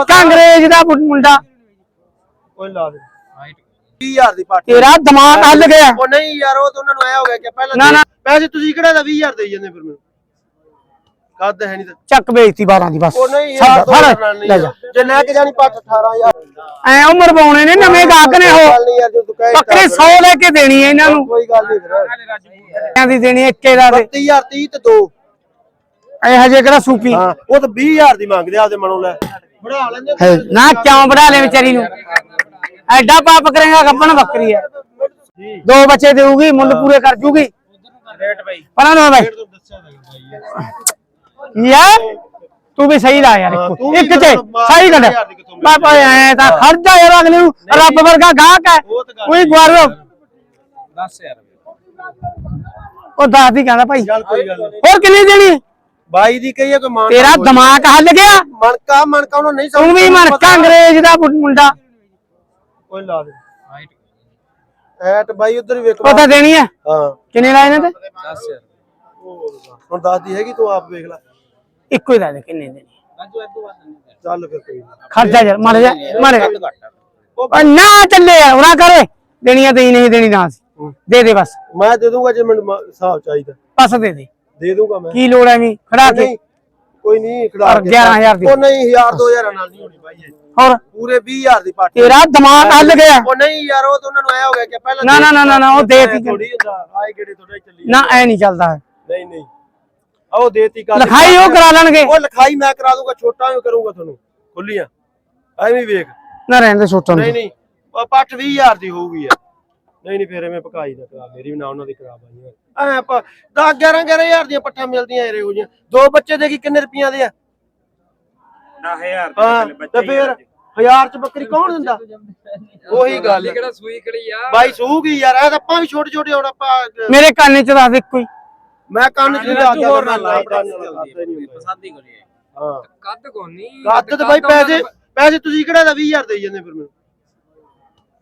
ਅੰਗਰੇਜ਼ ਦਾ ਮੁੰਡਾ। ਕੋਈ ਲਾ ਦੇ। 20000 ਦੀ ਪਾਟੀ ਤੇਰਾ ਦਿਮਾਗ ਹੱਲ ਗਿਆ। ਉਹ ਨਹੀਂ ਯਾਰ ਉਹ ਤਾਂ ਉਹਨਾਂ ਨੂੰ ਆਇਆ ਹੋ ਗਿਆ ਕਿ ਪਹਿਲਾਂ ਨਾ। ਪੈਸੇ ਤੁਸੀਂ ਕਿਹੜਾ ਦਾ 20000 ਦੇਈ ਜਾਂਦੇ ਫਿਰ ਮੈਨੂੰ? ਕੱਦ ਹੈ ਨਹੀਂ ਤਾਂ। ਚੱਕ ਵੇਚਤੀ 12 ਦੀ ਬਸ। ਉਹ ਨਹੀਂ ਯਾਰ ਨਹੀਂ ਲੈ ਜਾ। ਜੇ ਲੈ ਕੇ ਜਾਣੀ ਪੱਟ 18000 ਐ ਉਮਰ ਪਾਉਣੇ ਨੇ ਨਵੇਂ ਗਾਹਕ ਨੇ ਉਹ। ਗੱਲ ਨਹੀਂ ਯਾਰ ਜੋ ਤੂੰ ਕਹੇ ਬੱਕਰੇ 100 ਲੈ ਕੇ ਦੇਣੀ ਹੈ ਇਹਨਾਂ ਨੂੰ। ਕੋਈ ਗੱਲ ਨਹੀਂ ਫਿਰ। ਇਹਨਾਂ ਦੀ ਦੇਣੀ ਇੱਕੇ ਦਾ ਦੇ 32000 30 ਤੇ 2 ਐ ਹਜੇ ਕਿਹੜਾ ਸੂਪੀ? ਹਾਂ ਉਹ ਤਾਂ 20000 ਦੀ ਮੰਗਦੇ ਆ ਮਨੋਂ ਲੈ। ਬੜਾ ਲੈਂਦੇ ਹੈ, ਨਾ ਕਿਉਂ ਬੜਾ ਲੈ ਵਿਚਾਰੀ ਨੂੰ? ਐਡਾ ਪਾਪ ਕਰੇਗਾ ਗੱਪਣ ਬੱਕਰੀ ਹੈ। ਦੋ ਬੱਚੇ ਦੇਊਗੀ ਮੁੱਲ ਪੂਰੇ ਕਰ ਜੂਗੀ। ਰੇਟ ਬਾਈ ਪਰਾਂ ਨੂੰ ਬਾਈ ਤੂੰ ਦੱਸਿਆ ਤਾਂ ਬਾਈ। ਯਾਰ ਤੂੰ ਵੀ ਸਹੀ ਲਾ ਯਾਰ ਹਾਂ, ਇੱਕ। ਤੂੰ ਵੀ ਇੱਕ ਤੇ ਫਿਰ ਬਾਰਾਂ ਸਹੀ ਗੱਲ ਹਜ਼ਾਰ ਦੀ ਕਿੱਥੋਂ ਮਿਲ ਬਾਬਾ ਐ ਤਾਂ ਖਰਚਾ ਯਾਰ ਅਗਲੇ ਨੂੰ। ਰੱਬ ਵਰਗਾ ਗਾਹਕ ਹੈ। ਉਹ ਤਾਂ ਗੱਲ ਕੋਈ ਗਵਾਰੋ। 10000 ਉਹ ਦੱਸ ਦੀ ਕਹਿੰਦਾ ਭਾਈ। ਚੱਲ ਕੋਈ ਗੱਲ ਨਹੀਂ। ਹੋਰ ਕਿੰਨੀ ਦੇਣੀ? ਬਾਈ ਦੀ ਕਹੀਏ ਕੋਈ ਮਾਨ ਤੇਰਾ ਦਿਮਾਗ ਹੱਲ ਗਿਆ। ਮਣਕਾ ਮਣਕਾ ਉਹਨੂੰ ਨਹੀਂ ਤੂੰ ਵੀ ਮਰਕਾ ਅੰਗਰੇਜ਼ ਦਾ ਮੁੰਡਾ। ਕੋਈ ਲਾ ਦੇ। ਐਟ ਬਾਈ ਉਧਰ ਹੀ ਵੇਖ ਉਹ ਤਾਂ ਦੇਣੀ ਹੈ? ਹਾਂ। ਕਿੰਨੇ ਲਾਏ ਨੇ ਤੇ? 10000 ਹੁਣ ਦੱਸਦੀ ਹੈਗੀ ਤੂੰ ਆਪ ਵੇਖ ਲੈ। ਇੱਕੋ ਹੀ ਲਾ ਦੇ ਕਿੰਨੇ ਦੇਣੀ? ਚੱਲ ਫਿਰ ਕੋਈ ਨੀ। ਖਰਚਾ ਯਾਰ ਮਰ ਜਾ ਮਰ। ਉਹ ਨਾ ਚੱਲੇ ਯਾਰ ਉਹਨਾਂ ਕਰੇ। ਦੇਣੀਆਂ ਦੇਈ ਨਹੀਂ ਦੇਣੀ ਨਾ ਸੀ। ਦੇ ਦੇ ਬਸ। ਮੈਂ ਦੇ ਦੂੰਗਾ ਜੇ ਮੈਨੂੰ ਹਿਸਾਬ ਚਾਹੀਦਾ। ਬਸ ਦੇ ਦੇ। ਦੇ ਦੂੰਗਾ ਮੈਂ। ਕੀ ਲੋੜ ਐ ਵੀ ਖੜਾ ਕੇ। ਨਹੀਂ ਕੋਈ ਨਹੀਂ ਖੜਾ ਪਰ 11000 ਦੀ। ਉਹ ਨਹੀਂ 1000 2000 ਨਾਲ ਨਹੀਂ ਹੋਣੀ ਬਾਈ ਇਹ। ਹੋਰ? ਪੂਰੇ 20000 ਦੀ ਪਾਟੀ ਤੇਰਾ ਦਿਮਾਗ ਹੱਲ ਗਿਆ। ਉਹ ਨਹੀਂ ਯਾਰ ਉਹ ਤਾਂ ਉਹਨਾਂ ਨੂੰ ਆਇਆ ਹੋ ਗਿਆ ਕਿ ਪਹਿਲਾਂ ਨਾ, ਨਾ, ਨਾ, ਨਾ, ਨਾ, ਉਹ ਦੇ ਦਿੱਤੀ। ਥੋੜੀ ਹੁੰਦਾ ਆਏ ਕਿਹੜੇ ਥੋੜਾ ਚੱਲੀ ਨਾ ਐ ਨਹੀਂ ਚੱਲਦਾ। ਨਹੀਂ ਨਹੀਂ। ਆਹ ਦੇਤੀ ਕਰ ਲਿਖਾਈ ਉਹ ਕਰਾ ਲੈਣਗੇ। ਉਹ ਲਿਖਾਈ ਮੈਂ ਕਰਾ ਦੂੰਗਾ ਛੋਟਾ ਵੀ ਕਰੂੰਗਾ ਤੁਹਾਨੂੰ। ਖੁੱਲੀਆਂ ਐਵੇਂ ਹੀ ਵੇਖ। ਨਾ ਰਹਿਣ ਦੇ ਛੋਟਾ ਨਹੀਂ ਨਹੀਂ। ਉਹ ਪੱਟ 20000 ਦੀ ਹੋਊਗੀ ਯਾਰ ਨਹੀਂ ਨਹੀਂ ਫੇਰ ਐਵੇਂ ਪਕਾਈ ਦਾ ਕਰਾ ਮੇਰੀ ਵੀ ਨਾ ਉਹਨਾਂ ਦੀ ਕਰਾ ਬਾਈ ਐ ਆਪਾਂ 10 11 11000 ਦੀਆਂ ਪੱਠਾਂ ਮਿਲਦੀਆਂ ਯਾਰ ਇਹੋ ਜਿਹੀਆਂ। ਦੋ ਬੱਚੇ ਦੇ ਕੀ ਕਿੰਨੇ ਰੁਪਈਆਂ ਦੇ ਆ? 10000 ਹਾਂ ਤੇ ਫੇਰ 1000 ਚ ਬੱਕਰੀ ਕੌਣ ਦਿੰਦਾ? ਉਹੀ ਗੱਲ। ਹੈ। ਕਿਹੜਾ ਸੂਈ ਖੜੀ ਆ? ਬਾਈ ਸੂਗੀ ਯਾਰ ਇਹ ਤਾਂ ਆਪਾਂ ਵੀ ਛੋਟੇ ਛੋਟੇ ਹੁਣ ਆਪਾਂ ਮੇਰੇ ਕੰਨ ਚ ਦੱਸ ਦੇ ਕੋਈ ਮੈਂ ਕੰਨ ਚ ਹੋਰ ਗਿਆ ਮੈਂ ਲਾਈ। ਪਸੰਦ ਹੀ ਕਰੀ ਹਾਂ। ਕੱਦ ਕੋਨੀ ਕੱਦ ਤੇ ਬਾਈ ਪੈਸੇ ਪੈਸੇ ਤੁਸੀਂ ਕਿਹੜਾ ਦਾ 20000 ਦੇਈ ਜਾਂਦੇ ਫਿਰ ਮੈਨੂੰ?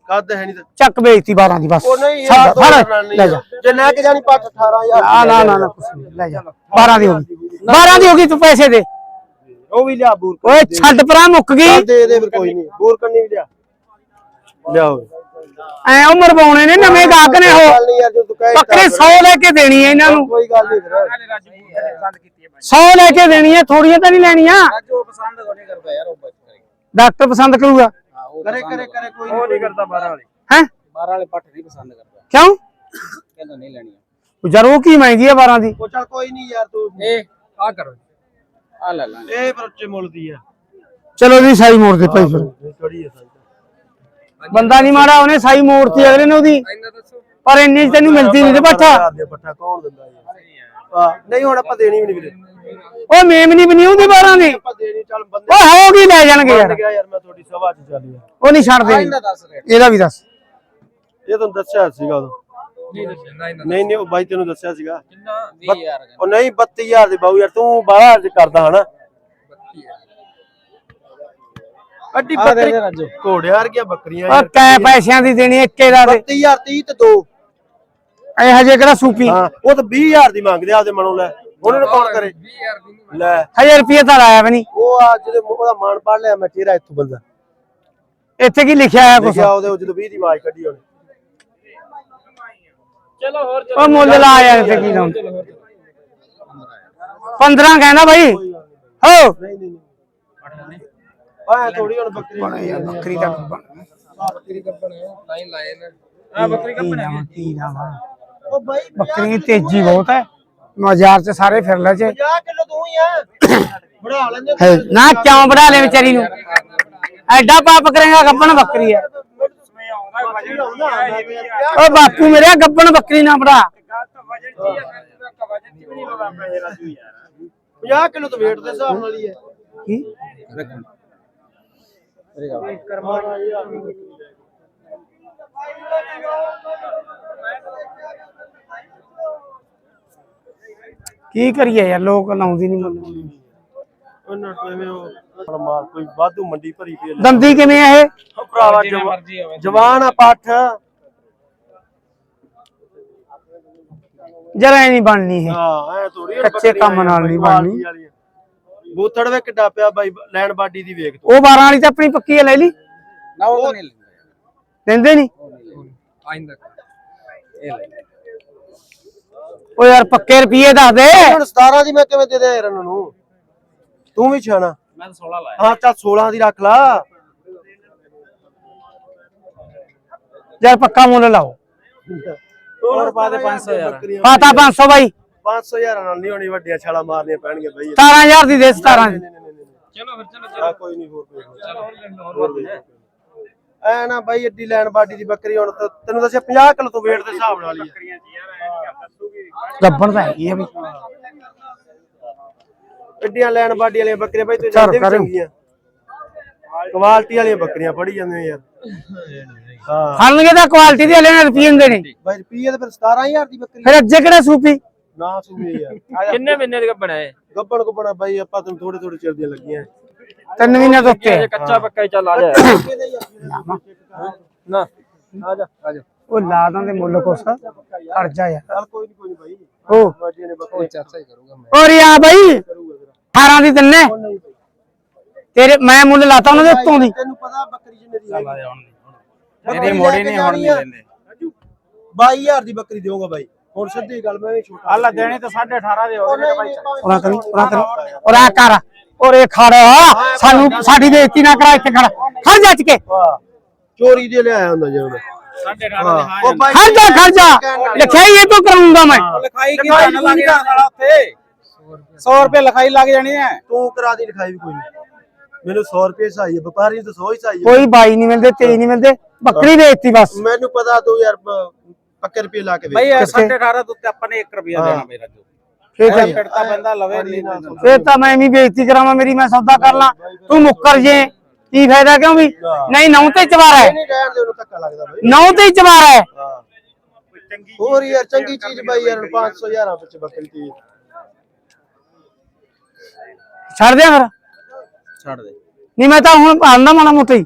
ਕੱਦ ਹੈ ਨਹੀਂ ਤਾਂ ਚੱਕ ਵੇਚਤੀ 12 ਦੀ ਬਸ। ਉਹ ਨਹੀਂ ਛੱਡ, ਯਾਰ ਦੋ ਫੜ, ਹਜ਼ਾਰ ਨਾਲ ਨਹੀਂ ਲੈ ਜਾ ਜੇ ਲੈ ਕੇ ਜਾਣੀ ਪੱਟ 18000 ਨਾ ਨਾ ਨਾ ਨਾ ਕੁਛ ਨਹੀਂ, ਲੈ ਜਾ। 12 ਦੀ ਹੋ ਗਈ। 12 ਦੀ ਹੋ ਗਈ ਤੂੰ ਪੈਸੇ ਦੇ। ਉਹ ਵੀ ਲਿਆ ਬੂਰ ਓਏ ਛੱਡ ਪਰਾਂ ਮੁੱਕ ਗਈ। ਚੱਲ ਦੇ ਦੇ ਫਿਰ ਕੋਈ ਨਹੀਂ। ਬੂਰ ਕੰਨੀ ਵੀ ਲਿਆ। ਲਿਆਓ ਐ ਉਮਰ ਪਾਉਣੇ ਨੇ ਨਵੇਂ ਗਾਹਕ ਨੇ ਉਹ। ਗੱਲ ਨਹੀਂ ਯਾਰ ਜੋ ਤੂੰ ਕਹੇ ਬੱਕਰੇ 100 ਲੈ ਕੇ ਦੇਣੀ ਹੈ ਇਹਨਾਂ ਨੂੰ। ਕੋਈ ਗੱਲ ਨਹੀਂ ਫਿਰ। ਰਾਜੂ ਨੇ ਪਸੰਦ ਕੀਤੀ ਹੈ 100 ਲੈ ਕੇ ਦੇਣੀ ਹੈ ਥੋੜੀਆਂ ਤਾਂ ਨਹੀਂ ਲੈਣੀਆਂ। ਰਾਜੂ ਪਸੰਦ ਕੋਨੀ ਕਰਦਾ ਯਾਰ ਉਹ ਬੱਚ ਕਰੇ। ਡਾਕਟਰ ਪਸੰਦ ਕਰੂਗਾ। ਕਰੇ ਕਰੇ ਕਰੇ ਕੋਈ ਉਹ ਨਹੀਂ ਕਰਦਾ 12 ਵਾਲੇ। ਹੈ? 12 ਵਾਲੇ ਪੱਠ ਨਹੀਂ ਪਸੰਦ ਕਰਦਾ। ਕਿਉਂ? ਕਹਿੰਦਾ ਨਹੀਂ ਲੈਣੀ ਯਾਰ ਉਹ ਕੀ ਮਹਿੰਗੀ ਹੈ 12 ਦੀ? ਉਹ ਚੱਲ ਕੋਈ ਨਹੀਂ ਯਾਰ ਤੂੰ ਇਹ ਆ ਕਰੋ ਆ ਲੈ ਲਾਂਗੇ। ਇਹ ਪਰ ਉੱਚੇ ਮੁੱਲ ਦੀ ਆ। ਚਲੋ ਜੀ ਸਾਈ ਮੋੜ ਦੇ ਭਾਈ ਫਿਰ। ਥੋੜੀ ਹੈ ਸੰਤ ਬੰਦਾ ਨਹੀਂ ਮਾੜਾ ਉਹਨੇ ਸਾਈ ਮੋੜਤੀ ਅਗਲੇ ਨੇ ਉਹਦੀ। ਇਹਨਾਂ ਦੱਸੋ। ਪਰ ਇੰਨੀ ਤੈਨੂੰ ਮਿਲਦੀ ਨਹੀਂ ਤੇ ਬੱਠਾ ਪੱਠਾ ਕੌਣ ਦਿੰਦਾ ਨਹੀਂ ਹੁਣ ਆਪਾਂ ਦੇਣੀ ਵੀ ਨਹੀਂ ਵੀਰੇ। ਉਹ ਮੇਮਨੀ ਬਣੀ ਉਹਦੀ 12 ਦੀ। ਆਪਾਂ ਦੇਣੀ ਚੱਲ ਬੰਦੇ ਉਹ ਹੋਗੀ ਲੈ ਜਾਣਗੇ ਯਾਰ। ਗਿਆ ਯਾਰ ਮੈਂ ਤੁਹਾਡੀ ਸਭਾ 'ਚ ਚੱਲ ਉਹ ਨਹੀਂ ਛੱਡਦੇ। ਇਹਨਾਂ ਦੱਸ ਰੇਟ ਇਹਦਾ ਵੀ ਦੱਸ। ਇਹ ਤੁਹਾਨੂੰ ਦੱਸਿਆ ਸੀਗਾ ਉਦੋਂ। ਨਹੀਂ ਦੱਸਿਆ ਨਾ ਇਹਨਾਂ ਨਹੀਂ ਨਹੀਂ ਉਹ ਬਾਈ ਤੈਨੂੰ ਦੱਸਿਆ ਸੀਗਾ। ਕਿੰਨਾ 20000 ਉਹ ਨਹੀਂ 32000 ਦੇ ਬਾਊ ਯਾਰ ਤੂੰ ਬਾਹਰ ਅੱਜ ਕਰਦਾ ਹਨਾ। ਅੱਡੀ ਬੱਕਰੀ ਘੋੜੇ ਵਰਗੀਆਂ ਬੱਕਰੀਆਂ ਉਹ ਕੈ ਪੈਸਿਆਂ ਦੀ ਦੇਣੀ ਇੱਕੇ ਦਾ ਦੇ 32000 30 ਤੇ 2 ਇਹ ਹਜੇ ਕਿਹੜਾ ਸੂਪੀ? ਹਾਂ ਉਹ ਤਾਂ 20000 ਦੀ ਮੰਗਦੇ ਆ ਉਹਦੇ ਮਨੋਂ ਲੈ। ਉਹਨਾਂ ਨੂੰ ਕੌਣ ਕਰੇ। 20000 ਦੀ ਨਹੀਂ ਲੈ। ਹਜੇ ਰੁਪਏ ਤਾਂ ਲਾਇਆ ਵੀ ਨਹੀਂ। ਉਹ ਆ ਜਿਹੜੇ ਉਹਦਾ ਮਾਨ ਪੜ ਲਿਆ ਮੈਂ ਚਿਹਰਾ ਇੱਥੋਂ ਬੰਦਾ। ਇੱਥੇ ਕੀ ਲਿਖਿਆ ਹੈ ਕੁਛ? ਲਿਖਿਆ ਉਹਦੇ ਉਹ ਜਦੋਂ 20 ਦੀ ਆਵਾਜ਼ ਕੱਢੀ ਉਹਨੇ। ਚਲੋ ਹੋਰ ਉਹ ਮੁੱਲ ਲਾ ਯਾਰ ਇੱਥੇ ਕੀ ਲਾਉਂ 15 ਕਹਿੰਦਾ ਬਾਈ। ਹੋ। ਨਹੀਂ ਨਹੀਂ ਨਹੀਂ। ਆਹ ਥੋੜੀ ਹੁਣ ਬੱਕਰੀ। ਯਾਰ ਬੱਕਰੀ ਦਾ ਬੱਕਰੀ ਕੱਪਣ ਤਾਂ ਹੀ ਲਾਏ ਨੇ। ਆ ਬੱਕਰੀ ਕੱਪਣ ਹੈ। ਕੀ ਲਾਵਾਂ ਉਹ ਬਾਈ ਬੱਕਰੀ ਦੀ ਤੇਜ਼ੀ ਬਹੁਤ ਹੈ। ਬਾਜ਼ਾਰ 'ਚ ਸਾਰੇ ਫਿਰ ਲੈ ਚ 50 ਕਿਲੋ ਤੂੰ ਹੀ ਆ। ਬੜਾ ਲੈਂਦੇ ਹੈ ਨਾ ਕਿਉਂ ਬੜਾ ਲੈ ਵਿਚਾਰੀ ਨੂੰ? ਐਡਾ ਪਾਪ ਕਰੇਗਾ ਗੱਬਣ ਬੱਕਰੀ ਵਜਨ ਓ ਬਾਪੂ ਮੇਰੇ ਗੱਬਣ ਬੱਕਰੀ ਨਾ ਬੜਾ 50 ਕਿਲੋ ਤਾਂ weight ਦੇ ਹਿਸਾਬ ਨਾਲ ਹੀ ਹੈ ਕੀ? ਕੀ ਕਰੀਏ ਯਾਰ ਲੋਕ ਲਾਉਂਦੀ ਨਹੀਂ ਮੁੱਲ। ਉਹਨਾਂ ਐਵੇਂ ਉਹ ਮਾਰ ਕੋਈ ਵਾਧੂ ਮੰਡੀ ਭਰੀ ਪਈ ਹੈ। ਦੰਦੀ ਕਿਵੇਂ ਆ ਇਹ? ਉਹ ਭਰਾਵਾ ਜਿੰਨਾ ਜਵਾ- ਮਰਜ਼ੀ ਹੋਵੇ। ਜਵਾਨ ਆ ਪੱਠ। ਜਰਾ ਨਹੀਂ ਬਣਨੀ ਇਹ। ਹਾਂ ਐ ਥੋੜੀ ਕੱਚੇ ਕੰਮ ਨਾਲ ਨਹੀਂ ਬਣਨੀ। ਬੂਥੜ ਵੇ ਕਿੱਡਾ ਪਿਆ ਬਾਈ ਲੈਣ ਬਾਡੀ ਦੀ ਵੇਖ ਤੂੰ। ਉਹ 12 ਵਾਲੀ ਤਾਂ ਆਪਣੀ ਪੱਕੀ ਹੈ ਲੈ ਲਈ। ਨਾ ਉਹ ਤਾਂ ਨਹੀਂ ਲੈਂਦਾ। ਦਿੰਦੇ ਨਹੀਂ ਆਇੰਦਾ ਇਹ ਲੈ। ਉਹ ਯਾਰ ਪੱਕੇ ਰੁਪਏ ਦੱਸ ਦੇ ਹੁਣ 17 ਦੀ ਮੈਂ ਕਿਵੇਂ ਦੇ ਦਿਆਂ ਯਾਰ ਇਹਨਾਂ ਨੂੰ ਤੂੰ ਵੀ ਛਾਣਾ ਮੈਂ 16 ਲਾਇਆ ਹਾਂ ਚੱਲ 16 ਦੀ ਰੱਖ ਲਾ ਯਾਰ ਪੱਕਾ ਮੁੱਲ ਲਾਓ ਹੋਰ ਪਾ ਦੇ 500 ਯਾਰ। ਪਾਤਾ 500 ਬਾਈ 500 ਹਜ਼ਾਰਾਂ ਨਾਲ ਨਹੀਂ ਹੋਣੀ ਵੱਡੀਆਂ ਛਾਲਾਂ ਮਾਰਨੀਆਂ ਪੈਣਗੀਆਂ ਬਈ 17000 ਦੀ ਦੇ 17 ਦੀ ਚਲੋ ਫਿਰ ਚਲੋ ਆ ਕੋਈ ਨਹੀਂ ਹੋਰ ਕੋਈ ਨੀ। ਹੋਰ ਕੋਈ ਨੀ। ਐ ਨਾ ਬਾਈ ਏਡੀ ਲੈਣ ਬਾਡੀ ਦੀ ਬੱਕਰੀ ਹੁਣ ਤਾਂ ਤੈਨੂੰ ਦੱਸਿਆ 50 ਕਿਲੋ ਤੋਂ weight ਦੇ ਹਿਸਾਬ ਨਾਲ ਹੀ ਆ। ਗੱਬਣ ਤਾਂ ਹੈਗੀ ਆ ਵੀ। ਐਡੀਆਂ ਲੈਣ ਬਾਡੀ ਵਾਲੀਆਂ ਬੱਕਰੀਆਂ ਬਾਈ ਤੂੰ ਜਾਂਦੇ ਵੀ। ਚੰਗੀਆਂ। ਕੁਆਲਿਟੀ ਵਾਲੀਆਂ ਬੱਕਰੀਆਂ ਫੜੀ ਜਾਂਦੀਆਂ ਯਾਰ। ਹਾਂ। ਖਾਣਗੇ ਤਾਂ ਕੁਆਲਿਟੀ ਦੇ ਲੈਣੇ ਰੁਪਏ ਹੁੰਦੇ ਨੇ ਬਾਈ ਰੁਪਈਏ ਤੇ ਫਿਰ 17000 ਦੀ ਬੱਕਰੀ ਫਿਰ ਅੱਜੇ ਕਿਹੜਾ ਸੂਪੀ? ਨਾ ਸੁਣੀ ਯਾਰ। ਕਿੰਨੇ ਮਹੀਨੇ ਦੀ ਗੱਬਣ ਗੁੱਬਣਾ ਬਾਈ ਆਪਾਂ ਤੈਨੂੰ ਥੋੜੇ ਥੋੜੇ ਚਿਰ ਦੀਆਂ ਲੱਗੀਆਂ। ਤਿੰਨ ਮਹੀਨੇ ਤੋਂ ਉੱਤੇ ਕੱਚਾ ਪੱਕਾ ਹੀ ਚੱਲ ਆ ਜਾ ਨਾ ਆ ਜਾ ਆ ਜਾ ਉਹ ਲਾ ਦਾਂ ਦੇ ਮੁੱਲ ਖੜ ਜਾ ਯਾਰ ਚੱਲ ਕੋਈ ਨਹੀਂ ਕੋਈ ਨਹੀਂ ਬਾਈ ਉਹ ਬਾਡੀਆਂ ਨੇ ਬੱਕਰੀ ਚਾਚਾ ਹੀ ਕਰੂਗਾ ਮੈਂ ਔਰ ਆ ਬਾਈ 18 ਦੀ ਤਿੰਨੇ ਤੇਰੇ ਮੈਂ ਮੁੱਲ ਲਾਤਾ ਉਹਨਾਂ ਦੇ ਉੱਤੋਂ ਦੀ ਤੈਨੂੰ ਪਤਾ ਬੱਕਰੀ ਜਿੰਨੇ ਦੀ ਹੈਗੀ। ਇਹਦੀ ਮੋੜੀ ਨਹੀਂ ਹੁਣ ਨਹੀਂ ਲੈਂਦੇ 22000 ਦੀ ਬੱਕਰੀ ਦੇਊਗਾ ਬਾਈ ਹੁਣ ਸਿੱਧੀ ਗੱਲ ਮੈਂ ਵੀ ਛੋਟਾ ਅੱਲਾ ਦੇਣੇ ਤਾਂ 18.5 ਦੇ ਹੋ ਗਏ ਬਾਈ ਉਹਨਾਂ ਕਰੀ ਉਹਨਾਂ ਕਰੀ ਔਰ ਆ ਕਰ ਔਰ ਇਹ ਖੜ ਸਾਨੂੰ ਸਾਡੀ ਬੇਇੱਜ਼ਤੀ ਨਾ ਕਰਾ ਇੱਥੇ ਖੜ। ਖੜ ਜਾ ਕੇ। ਵਾਹ ਚੋਰੀ ਦੇ ਲਿਆਇਆ ਹੁੰਦਾ ਜੇ ਉਹਨੇ। 18.5 ਉਹ ਬਾਈ ਖੜ ਜਾ ਖੜ ਜਾ। ਲਿਖਾਈ ਇਹ ਤੋਂ ਕਰਾਉਂਗਾ ਮੈਂ। ਲਿਖਾਈ ਕੀ ਕਰਨ ਲੱਗ ਜਾਣਾ ਉੱਥੇ? 100 ਰੁਪਏ ਲਿਖਾਈ ਲੱਗ ਜਾਣੀ ਹੈ ਤੂੰ ਕਰਾ ਦੀ ਲਿਖਾਈ ਵੀ ਕੋਈ ਨਹੀਂ। ਮੈਨੂੰ 100 ਰੁਪਏ ਹੈ ਵਪਾਰੀ ਨੂੰ ਤਾਂ 100 ਹੀ ਹੈ ਕੋਈ ਬਾਈ ਨਹੀਂ ਮਿਲਦੇ ਤੇਈ ਨਹੀਂ ਮਿਲਦੇ ਬੱਕਰੀ ਵੇਚਤੀ ਬਸ। ਮੈਨੂੰ ਪਤਾ ਤੂੰ ਯਾਰ ਪ- ਪੱਕੇ ਰੁਪਏ ਲਾ ਕੇ ਵੇਚ। ਕਿੱਥੇ? 18.5 ਤੋਂ ਉੱਤੇ ਆਪਾਂ ਨੇ 1 ਰੁਪਿਆ ਦੇਣਾ ਮੇਰਾ ਜੋ। ਫੇਰ ਤਾਂ- ਪਿੜਤਾ ਪੈਂਦਾ ਲਵੇ ਨਹੀਂ ਫੇਰ ਤਾਂ ਮੈਂ ਵੀ ਬੇਇੱਜ਼ਤੀ ਕਰਾਵਾਂ ਮੇਰੀ ਮੈਂ ਸੌਦਾ ਕਰ ਲਾਂ। ਤੂੰ ਮੁੱਕਰ ਜੇ। ਕੀ ਫਾਇਦਾ ਕਿਉਂ ਵੀ? ਨਹੀਂ ਨੌ ਤੇ ਚਵਾਰਾ ਹੈ। ਨਹੀਂ ਰਹਿਣ ਦੇ ਉਹਨੂੰ ਧੱਕਾ ਲੱਗਦਾ ਬਾਈ। ਨੌ ਤੇ ਹੀ ਚਵਾਰਾ ਹੈ। ਹਾਂ ਹੋਰ ਯਾਰ ਚੰਗੀ ਚੀਜ਼ ਬਾਈ ਯਾਰ 500 ਹਜ਼ਾਰਾਂ ਵਿੱਚ ਬੱਕਰੀ ਦੀ ਛੱਡ ਦਿਆਂ ਫਿਰ। ਛੱਡ ਦੇ। ਨਹੀਂ ਮੈਂ ਤਾਂ ਹੁਣ ਆਂਦਾ ਮਾਣਾ ਮੋਟਾ ਹੀ।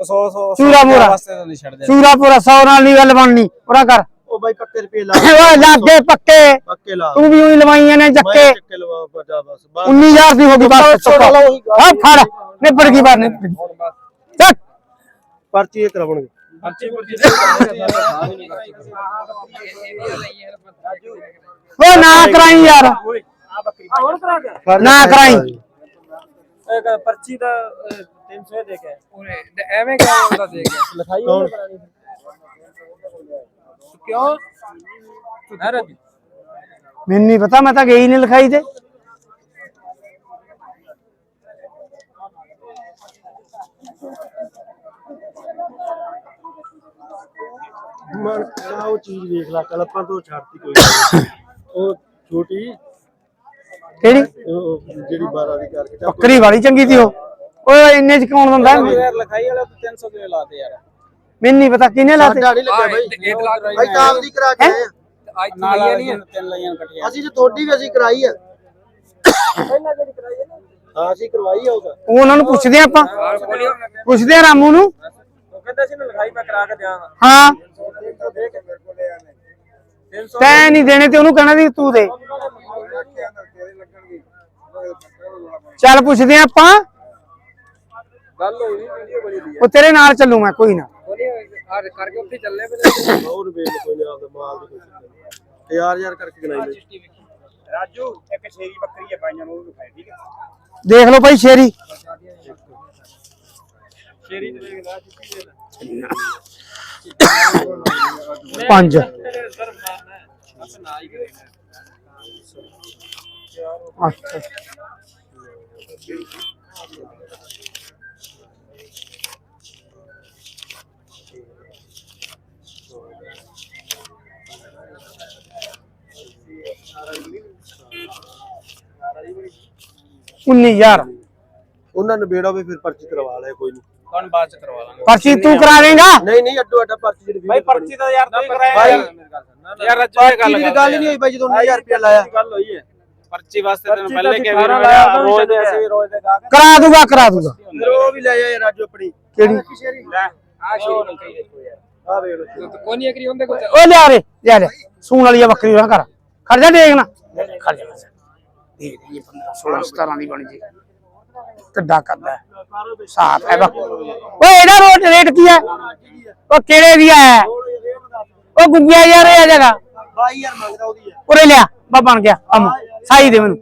100 100 ਚੂਰਾ ਮੋਰਾ। ਵਾਸਤੇ ਤਾਂ ਨਹੀਂ ਛੱਡਦੇ। ਚੂਰਾ ਪੂਰਾ 100 ਨਾਲ ਨਹੀਂ ਗੱਲ ਬਣਨੀ। ਪੂਰਾ ਕਰ। ਉਹ ਬਾਈ ਪੱਕੇ ਰੁਪਏ ਲਾ ਓਏ ਲਾਗੇ ਪੱਕੇ। ਪੱਕੇ ਲਾ ਤੂੰ ਵੀ ਉਹੀ ਲਵਾਈਆਂ ਨੇ ਜੱਕੇ ਮੈਂ ਚੱਕੇ। ਲਵਾ ਬਜਾ ਬਸ ਬਸ। 19000 ਦੀ ਹੋ ਗਈ ਬਸ ਹਾਂ ਫੜ। ਨਿਬੜ ਗਈ ਬਾਤ ਨਿਬੜ ਗਈ। ਚੱਕ। ਪਰਚੀ ਇਹ ਕਰਾਉਣਗੇ। ਪਰਚੀ ਪਰਚੀ। ਓ ਨਾ ਕਰਾਈ ਯਾਰ। ਨਾ ਕਰਾਈ। ਪਰਚੀ ਦਾ 300 ਦੇ ਕੇ। ਐਵੇਂ ਕਿਉਂ ਉਹਦਾ ਦੇ ਕੇ। ਲਿਖਾਈ ਕੌਣ? ਕਿਉਂ? ਅਰੇ ਮੈਨੂੰ ਨਹੀਂ ਪਤਾ ਮੈਂ ਤਾਂ ਗਈ ਨਹੀਂ ਲਿਖਾਈ ਤੇ। ਮਨ ਆ ਉਹ ਚੀਜ਼ ਵੇਖ ਲੈ ਕੱਲ ਆਪਾਂ ਤੋਂ ਛੱਡਤੀ ਕੋਈ ਗੱਲ ਨੀ। ਉਹ ਛੋਟੀ ਕਿਹੜੀ? ਉਹ ਜਿਹੜੀ 12 ਦੀ ਕਰਕੇ ਚੱਲ ਬੱਕਰੀ ਵਾਲੀ ਚੰਗੀ ਸੀ ਉਹ। ਓਏ ਇੰਨੇ ਚ ਕੌਣ ਦਿੰਦਾ? ਯਾਰ ਲਿਖਾਈ ਵਾਲਾ ਤਾਂ 300 ਕਿਵੇਂ ਲਾਤੇ ਯਾਰ। ਮੈਨੂੰ ਨਹੀਂ ਪਤਾ ਕਿਹਨੇ ਲਾਤੇ। ਸਾਡਾ ਨਹੀਂ ਲੱਗਿਆ ਬਾਈ। ਬਾਈ ਤਾਂ ਆਪਦੀ ਕਰਾ ਕੇ ਆਏ ਆ। ਅੱਜ ਨਾਲ ਨਹੀਂ ਤਿੰਨ ਲਾਈਆਂ ਇਕੱਠੀਆਂ ਅਸੀਂ ਤੇ ਤੁਹਾਡੀ ਵੀ ਅਸੀਂ ਕਰਾਈ ਆ। ਹਾਂ ਅਸੀਂ ਕਰਵਾਈ ਆ ਉਹਦਾ ਉਹ ਉਹਨਾਂ ਨੂੰ ਪੁੱਛਦੇ ਆ। ਆਪਾਂ ਪੁੱਛਦੇ ਆ ਰਾਮੂ ਨੂੰ। ਉਹ ਕਹਿੰਦਾ ਸੀ ਨਾ ਲਿਖਾਈ ਮੈਂ ਕਰਾ ਕੇ ਦਿਆਂਗਾ ਹਾਂ। 300 ਦੇ ਕੇ ਮੇਰੇ ਕੋਲੇ ਆਨੇ 300 ਤੈਂ ਨਹੀਂ ਦੇਣੇ ਤੇ ਉਹਨੂੰ ਕਹਿਣਾ ਵੀ ਤੂੰ ਦੇ। ਚੱਲ ਪੁੱਛਦੇ ਆ ਆਪਾਂ। ਗੱਲ ਹੋਈ ਵੀਡੀਓ ਬਣੀ ਦੀ ਉਹ ਤੇਰੇ ਨਾਲ ਚੱਲੂ ਮੈਂ ਕੋਈ ਨਾ। ਉਹਨੇ ਆ ਕਰਕੇ ਉੱਥੇ ਚੱਲਨੇ ਪਏ ਹੋਰ ਵੇਖ ਕੋਈ ਨਾ ਆਪਦਾ ਮਾਲ ਦੀ ਕੋਈ ਯਾਰ ਯਾਰ ਕਰਕੇ ਗਣਾਈ ਲੈ ਰਾਜੂ ਇੱਕ ਛੇਰੀ ਬੱਕਰੀ ਹੈ ਪਾਈਆਂ ਨੂੰ ਖਾਈ ਠੀਕ ਹੈ? ਦੇਖ ਲਓ ਭਾਈ ਸ਼ੇਰੀ। ਛੇਰੀ ਤੇ ਦੇਖ ਲਾ ਚਿੱਟੀ ਦੇ ਪੰਜ। ਸਰ ਅੱਛਾ। ਉੱਨੀ ਹਜ਼ਾਰ। ਉਹਨਾਂ ਨੂੰ ਬੇੜਾ ਵੀ ਫਿਰ ਪਰਚੀ ਕਰਵਾ ਲੈ ਕੋਈ ਨਹੀਂ। ਕੌਣ ਬਾਅਦ ਚ ਕਰਵਾ ਲਾਂਗੇ? ਪਰਚੀ ਤੂੰ ਕਰਾ ਦੇਗਾ ਨਹੀਂ ਨਹੀਂ ਅੱਡੋ ਅੱਡਾ ਪਰਚੀ ਜਿਹੜੀ ਭਾਈ ਪਰਚੀ ਤਾਂ ਯਾਰ ਤੂੰ ਹੀ ਕਰਾਇਆ। ਯਾਰ ਰਾਜੂ ਪਰਚੀ ਦੀ ਤਾਂ ਗੱਲ ਹੀ ਨਹੀਂ ਹੋਈ ਬਾਈ ਜਦੋਂ 9000 ਰੁਪਏ ਲਾਇਆ। ਗੱਲ ਹੋਈ ਹੈ। ਪਰਚੀ ਵਾਸਤੇ ਤੈਨੂੰ ਪਹਿਲੇ ਕਿਹਾ ਅਠਾਰਾਂ ਵੀ ਲਾਇਆ, ਰੋਜ਼ ਦੇ ਅਸੀਂ ਵੀ ਰੋਜ਼ ਦੇ ਗਾ ਕਰਾ ਦੂਗਾ ਕਰਾ ਦੂਗਾ। ਫਿਰ ਉਹ ਵੀ ਲੈ ਜਾ ਰਾਜੂ ਆਪਣੀ। ਕਿਹੜੀ? ਲੈ ਆ ਸ਼ੇਰੀ। ਨੂੰ ਕਹੀ ਦੇਖੋ ਯਾਰ। ਆ ਵੇਖ ਤੂੰ ਕੋਈ ਨਹੀਂ ਅਗਰੀ ਹੁੰਦੇ ਕੁਝ ਉਹ ਲਿਆ ਰੇ ਲਿਆ ਲੈ ਸੂਣ ਵਾਲੀ ਆ ਬੱਕਰੀ ਉਹਨਾਂ ਕਰ। ਖੜ ਜਾ ਦੇਖ ਨਾ। ਖੜ ਜਾ। ਦੇਖ ਜੀ 15 16 17 ਦੀ ਬਣ ਜੀ। ਕਿੱਡਾ ਕਰਦਾ ਹੈ। ਸਾਫ਼ ਹੈ ਬਾ ਓਏ ਇਹਦਾ ਰੋਟ ਰੇਟ ਕੀ ਹੈ? ਉਹ ਕਿਹੜੇ ਦੀ ਹੈ? ਉਹ ਗੁੱਗਿਆ ਯਾਰ ਇਹ ਜਗ੍ਹਾ। 22000 ਮੰਗਦਾ ਉਹਦੀ ਹੈ। ਉਰੇ ਲਿਆ ਬਾ ਬਣ ਗਿਆ ਅਮ ਸਾਈ ਦੇ ਮੈਨੂੰ।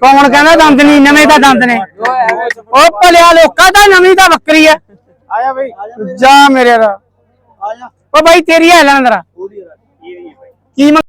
ਕੌਣ ਕਹਿੰਦਾ ਦੰਦ ਨਹੀਂ ਨਵੇਂ ਤਾਂ ਦੰਦ ਨੇ। ਉਹ ਭਲਿਆ ਲੋਕਾਂ ਦਾ ਨਵੀਂ ਤਾਂ ਬੱਕਰੀ ਹੈ। ਆਇਆ ਬਈ। ਜਾ ਮੇਰੇ ਦਾ ਆ ਜਾ ਉਹ ਬਾਈ ਤੇਰੀ ਹੈ ਲੈਂਦਰਾ ਉਹਦੀ ਹੈ ਕੀ ਮੰਗ-